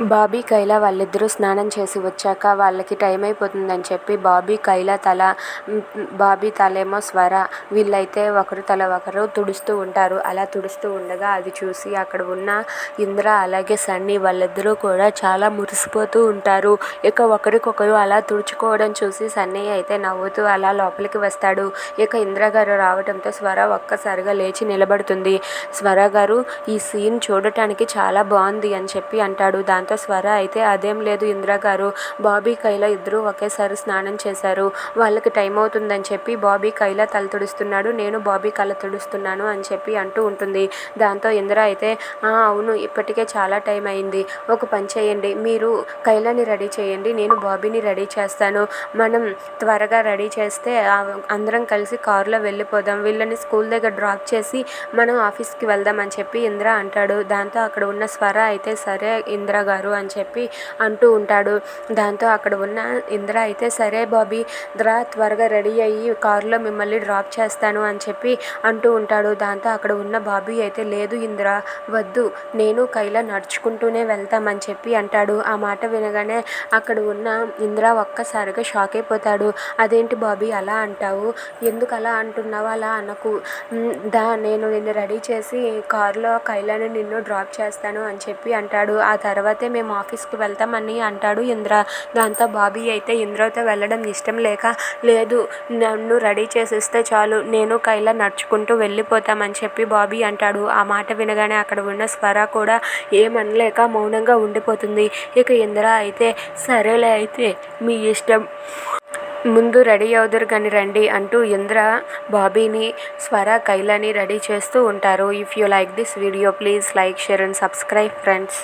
బాబీ కైలా వాళ్ళిద్దరూ స్నానం చేసి వచ్చాక వాళ్ళకి టైం అయిపోతుందని చెప్పి బాబీ కైలా తల బాబీ తలేమో స్వర. వీళ్ళైతే ఒకరు తల ఒకరు తుడుస్తూ ఉంటారు. అలా తుడుస్తూ ఉండగా అది చూసి అక్కడ ఉన్న ఇంద్ర అలాగే సన్నీ వాళ్ళిద్దరూ కూడా చాలా మురిసిపోతూ ఉంటారు. ఇక ఒకరికొకరు అలా తుడుచుకోవడం చూసి సన్నీ అయితే నవ్వుతూ అలా లోపలికి వస్తాడు. ఇక ఇంద్ర గారు రావడంతో స్వర ఒక్కసారిగా లేచి నిలబడుతుంది. స్వర గారు ఈ సీన్ చూడటానికి చాలా బాగుంది అని చెప్పి అంటాడు. దాంతో స్వర అయితే అదేం లేదు. ఇందిరా గారు బాబీ కైలా ఇద్దరూ ఒకేసారి స్నానం చేశారు. వాళ్ళకి టైం అవుతుందని చెప్పి బాబీ కైలా తల తుడుస్తున్నాడు. నేను బాబీ కళ్ళ తుడుస్తున్నాను అని చెప్పి అంటూ ఉంటుంది. దాంతో ఇందిర అయితే అవును ఇప్పటికే చాలా టైం అయింది. ఒక పని చేయండి. మీరు కైలాని రెడీ చేయండి. నేను బాబీని రెడీ చేస్తాను. మనం త్వరగా రెడీ చేస్తే అందరం కలిసి కారులో వెళ్ళిపోదాం. వీళ్ళని స్కూల్ దగ్గర డ్రాప్ చేసి మనం ఆఫీస్కి వెళ్దాం అని చెప్పి ఇంద్ర అంటాడు. దాంతో అక్కడ ఉన్న స్వర అయితే సరే ఇంద్ర గారు అని చెప్పి అంటూ ఉంటాడు. దాంతో అక్కడ ఉన్న ఇంద్ర అయితే సరే బాబీ రా త్వరగా రెడీ అయ్యి కారులో మిమ్మల్ని డ్రాప్ చేస్తాను అని చెప్పి అంటూ ఉంటాడు. దాంతో అక్కడ ఉన్న బాబీ అయితే లేదు ఇంద్ర వద్దు నేను కైలా నడుచుకుంటూనే వెళ్తామని చెప్పి అంటాడు. ఆ మాట వినగానే అక్కడ ఉన్న ఇంద్ర ఒక్కసారిగా షాక్ అయిపోతాడు. అదేంటి బాబీ అలా అంటావు? ఎందుకు అలా అంటున్నావు? అలా అనకు. దా నేను నిన్ను రెడీ చేసి కారులో కైలాని నిన్ను డ్రాప్ చేస్తాను అని చెప్పి అంటాడు. ఆ తర్వాత అయితే మేము ఆఫీస్కి వెళ్తామని అంటాడు ఇంద్ర. దాంతో బాబీ అయితే ఇంద్రతో వెళ్ళడం ఇష్టం లేక లేదు నన్ను రెడీ చేసిస్తే చాలు నేను కైలా నడుచుకుంటూ వెళ్ళిపోతామని చెప్పి బాబీ అంటాడు. ఆ మాట వినగానే అక్కడ ఉన్న స్వర కూడా ఏమనలేక మౌనంగా ఉండిపోతుంది. ఇక ఇంద్ర అయితే సరేలే అయితే మీ ఇష్టం. ముందు రెడీ అవుదురు కానీ రండి అంటూ ఇంద్ర బాబీని స్వర కైలాని రెడీ చేస్తూ ఉంటారు. If you like this video please like share and subscribe friends